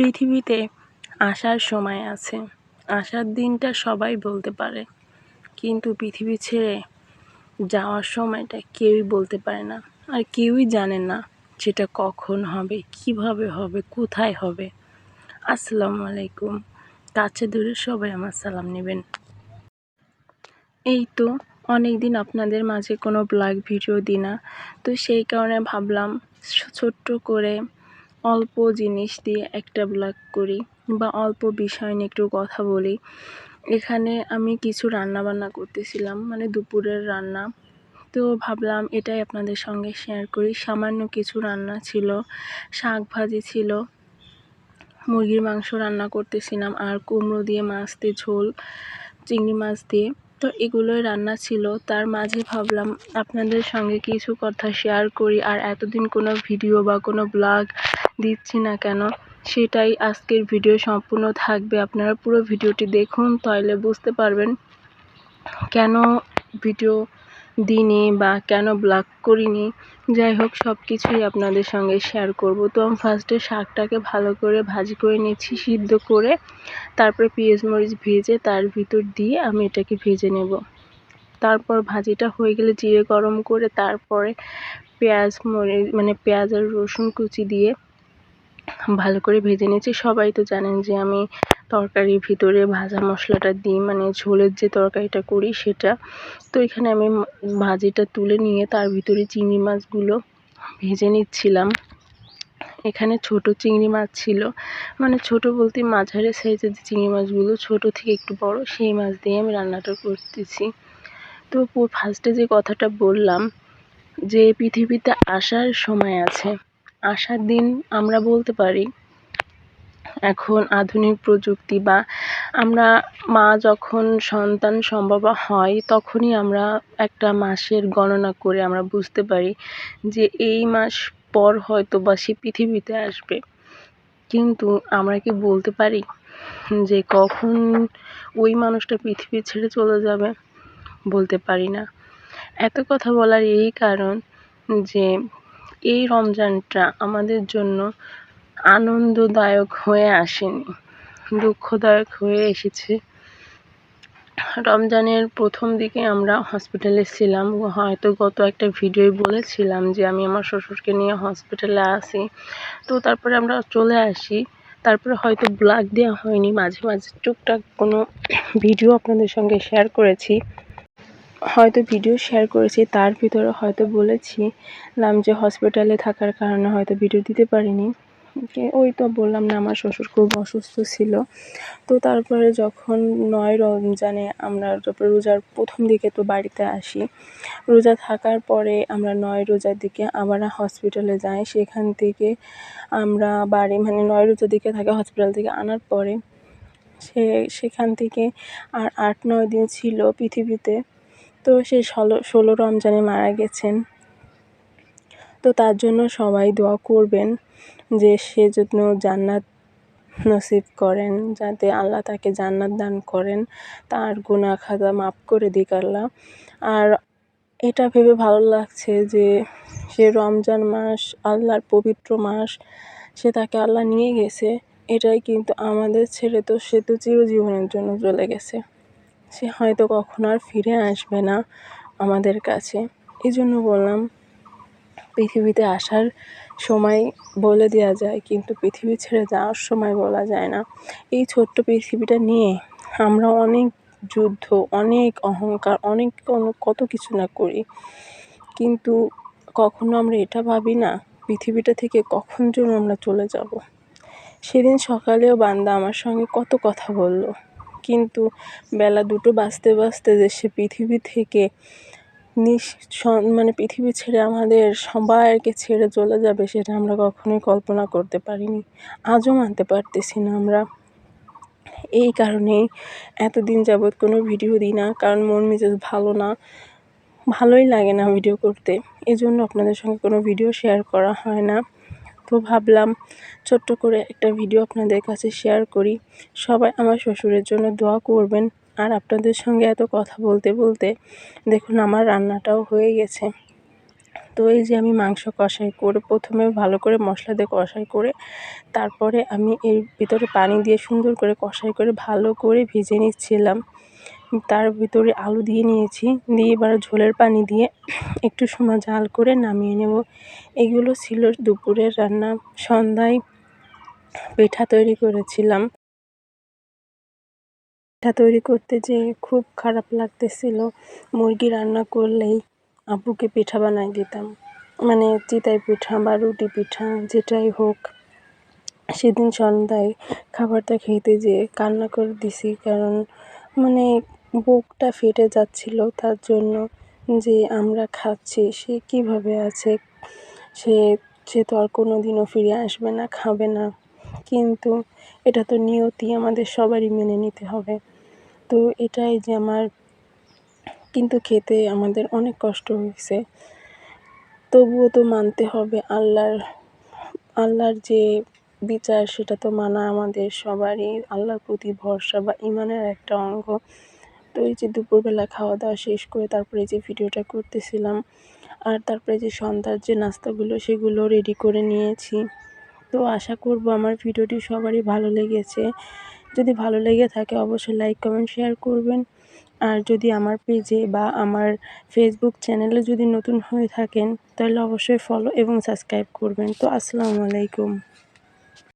পৃথিবীতে আসার সময় আছে। আসার দিনটা সবাই বলতে পারে। কিন্তু পৃথিবী ছেড়ে যাওয়ার সময়টা কেউই বলতে পারে না। আর কেউই জানে না সেটা কখন হবে, কীভাবে হবে, কোথায় হবে। আসসালামু আলাইকুম। কাছে দূরে সবাই আমার সালাম নেবেন। এই তো অনেক দিন আপনাদের মাঝে কোনো ব্লগ ভিডিও দিই না। তো সেই কারণে ভাবলাম ছোট্ট করে অল্প জিনিস দিয়ে একটা ব্লগ করি বা অল্প বিষয় নিয়ে একটু কথা বলি। এখানে আমি কিছু রান্না বান্না করতেছিলাম মানে দুপুরের রান্না। তো ভাবলাম এটাই আপনাদের সঙ্গে শেয়ার করি। সামান্য কিছু রান্না ছিল, শাক ভাজি ছিল, মুরগির মাংস রান্না করতেছিলাম আর কুমড়ো দিয়ে, মাছ দিয়ে, ঝোল, চিংড়ি মাছ দিয়ে। তো এগুলোই রান্না ছিল। তার মাঝে ভাবলাম আপনাদের সঙ্গে কিছু কথা শেয়ার করি। আর এতদিন কোনো ভিডিও বা কোনো ব্লগ দিচ্ছি না কেন, সেটাই আজকের ভিডিও সম্পূর্ণ থাকবে। আপনারা পুরো ভিডিওটি দেখুন তাহলে বুঝতে পারবেন কেন ভিডিও দিইনি বা কেন ব্লগ করিনি। যাই হোক সব কিছুই আপনাদের সঙ্গে শেয়ার করব। তো আমি ফার্স্টে শাকটাকে ভালো করে ভাজি করে নিচ্ছি, সিদ্ধ করে, তারপরে পেঁয়াজ মরিচ ভেজে তার ভিতর দিয়ে আমি এটাকে ভেজে নেব। তারপর ভাজিটা হয়ে গেলে জিরে গরম করে তারপরে পেঁয়াজ মরিচ মানে পেঁয়াজ আর রসুন কুচি দিয়ে ভালো করে ভেজে নিয়েছি। সবাই তো জানেন যে আমি তরকারির ভিতরে ভাজা মশলাটা দিই মানে ঝোলের যে তরকারিটা করি সেটা। তো এখানে আমি ভাজিটা তুলে নিয়ে তার ভিতরে চিংড়ি মাছগুলো ভেজে নিচ্ছিলাম। এখানে ছোট চিংড়ি মাছ ছিল। মানে ছোট বলতে মাঝারি সাইজের যে চিংড়ি মাছগুলো, ছোট থেকে একটু বড়, সেই মাছ দিয়ে আমি রান্নাটা করতেছি। তো ফার্স্টে যে কথাটা বললাম যে পৃথিবীতে আসার সময় আছে। আসার দিন আমরা বলতে পারি, এখন আধুনিক প্রযুক্তি বা আমরা মা যখন সন্তান সম্ভব হয় তখনই আমরা একটা মাসের গণনা করে আমরা বুঝতে পারি যে এই মাস পর হয়তো বা সে পৃথিবীতে আসবে। কিন্তু আমরা কি বলতে পারি যে কখন ওই মানুষটা পৃথিবী ছেড়ে চলে যাবে বলতে পারি না। এত কথা বলার এই কারণ যে এই রমজানটা আমাদের জন্য আনন্দদায়ক হয়ে আসেনি, দুঃখদায়ক হয়ে এসেছে। রমজানের প্রথম দিকে আমরা হসপিটালে ছিলাম, হয়তো গত একটা ভিডিওয় বলেছিলাম যে আমি আমার শ্বশুরকে নিয়ে হসপিটালে আসি। তো তারপরে আমরা চলে আসি, তারপরে হয়তো ব্লগ দেওয়া হয়নি, মাঝে মাঝে টুকটাক কোনো ভিডিও আপনাদের সঙ্গে শেয়ার করেছি। হয়তো ভিডিও শেয়ার করেছি, তার ভিতরে হয়তো বলেছি নাম যে হসপিটালে থাকার কারণে হয়তো ভিডিও দিতে পারিনি। ওই তো বললাম না, আমার শ্বশুর খুব অসুস্থ ছিল। তো তারপরে যখন নয় রমজানে আমরা রোজার প্রথম দিকে তো বাড়িতে আসি, রোজা থাকার পরে আমরা নয় রোজার দিকে আবার হসপিটালে যাই। সেখান থেকে আমরা বাড়ি মানে নয় রোজার দিকে থাকে হসপিটাল থেকে আনার পরে সে, সেখান থেকে আর আট, নয় দিন ছিল পৃথিবীতে। তো সে ষোলো ষোলো রমজানে মারা গেছেন। তো তার জন্য সবাই দোয়া করবেন যে সে যেন জান্নাত নসিব করেন, যাতে আল্লাহ তাকে জান্নাত দান করেন, তার গুনাহ খাতা মাফ করে দিক আল্লাহ। আর এটা ভেবে ভালো লাগছে যে সে রমজান মাস আল্লাহর পবিত্র মাস, সে তাকে আল্লাহ নিয়ে গেছে। এটাই কিন্তু আমাদের ছেড়ে তো সে তো চিরজীবনের জন্য চলে গেছে। সে হয়তো কখনো আর ফিরে আসবে না আমাদের কাছে। এই জন্য বললাম, পৃথিবীতে আসার সময় বলে দেওয়া যায়, কিন্তু পৃথিবী ছেড়ে যাওয়ার সময় বলা যায় না। এই ছোট্ট পৃথিবীটা নিয়ে আমরা অনেক যুদ্ধ, অনেক অহংকার, অনেক কত কিছু না করি। কিন্তু কখনো আমরা এটা ভাবি না, পৃথিবীটা থেকে কখন যেন আমরা চলে যাব। সেদিন সকালেও বান্দা আমার সঙ্গে কত কথা বলল। কিন্তু বেলা দুটো বাজতে বাজতে সে পৃথিবী থেকে নিঃ মানে পৃথিবী ছেড়ে আমাদের সবাইকে ছেড়ে চলে যাবে সেটা আমরা কখনোই কল্পনা করতে পারিনি। আজও মানতে পারতেছি না আমরা। এই কারণেই এতদিন যাবৎ কোনো ভিডিও দিই না, কারণ মন মেজাজ ভালো না। ভালোই লাগে না ভিডিও করতে। এজন্য আপনাদের সঙ্গে কোনো ভিডিও শেয়ার করা হয় না। তো ভাবলাম, ছোট্ট করে একটা ভিডিও আপনাদের কাছে শেয়ার করি। সবাই আমার শ্বশুরের জন্য দোয়া করবেন। আর আপনাদের সঙ্গে এত কথা বলতে বলতে দেখুন আমার রান্নাটাও হয়ে গেছে। তো এই যে আমি মাংস কষাই করে, প্রথমে ভালো করে মশলা দিয়ে কষাই করে, তারপরে আমি এর ভিতরে পানি দিয়ে সুন্দর করে কষাই করে ভালো করে ভেজে নিচ্ছিলাম। তার ভিতরে আলু দিয়ে নিয়েছি। দিয়ে এবার ঝোলের পানি দিয়ে একটু সময় জাল করে নামিয়ে নেব। এগুলো ছিল দুপুরের রান্না। সন্ধ্যায় পিঠা তৈরি করেছিলাম। পিঠা তৈরি করতে যেয়ে খুব খারাপ লাগতেছিল। মুরগি রান্না করলেই আব্বুকে পিঠা বানাই দিতাম। মানে চিতাই পিঠা বা রুটি পিঠা, যেটাই হোক। সেদিন সন্ধ্যায় খাবারটা খেতে যেয়ে কান্না করে দিছি। কারণ মানে বুকটা ফেটে যাচ্ছিল তার জন্য যে আমরা খাচ্ছি, সে কীভাবে আছে? সে সে তো আর কোনো দিনও ফিরে আসবে না, খাবে না। কিন্তু এটা তো নিয়তি, আমাদের সবারই মেনে নিতে হবে। তো এটাই যে আমার, কিন্তু খেতে আমাদের অনেক কষ্ট হয়েছে। তবুও তো মানতে হবে আল্লাহর আল্লাহর যে বিচার, সেটা তো মানা আমাদের সবারই। আল্লাহর প্রতি ভরসা বা ইমানের একটা অঙ্গ। তো এই যে দুপুরবেলা খাওয়া দাওয়া শেষ করে তারপরে যে ভিডিওটা করতেছিলাম, আর তারপরে যে সন্ধ্যার যে নাস্তাগুলো সেগুলো রেডি করে নিয়েছি। তো আশা করব আমার ভিডিওটি সবারই ভালো লেগেছে। যদি ভালো লেগে থাকে অবশ্যই লাইক কমেন্ট শেয়ার করবেন। আর যদি আমার পেজে বা আমার ফেসবুক চ্যানেলে যদি নতুন হয়ে থাকেন, তাহলে অবশ্যই ফলো এবং সাবস্ক্রাইব করবেন। তো আসসালামু আলাইকুম।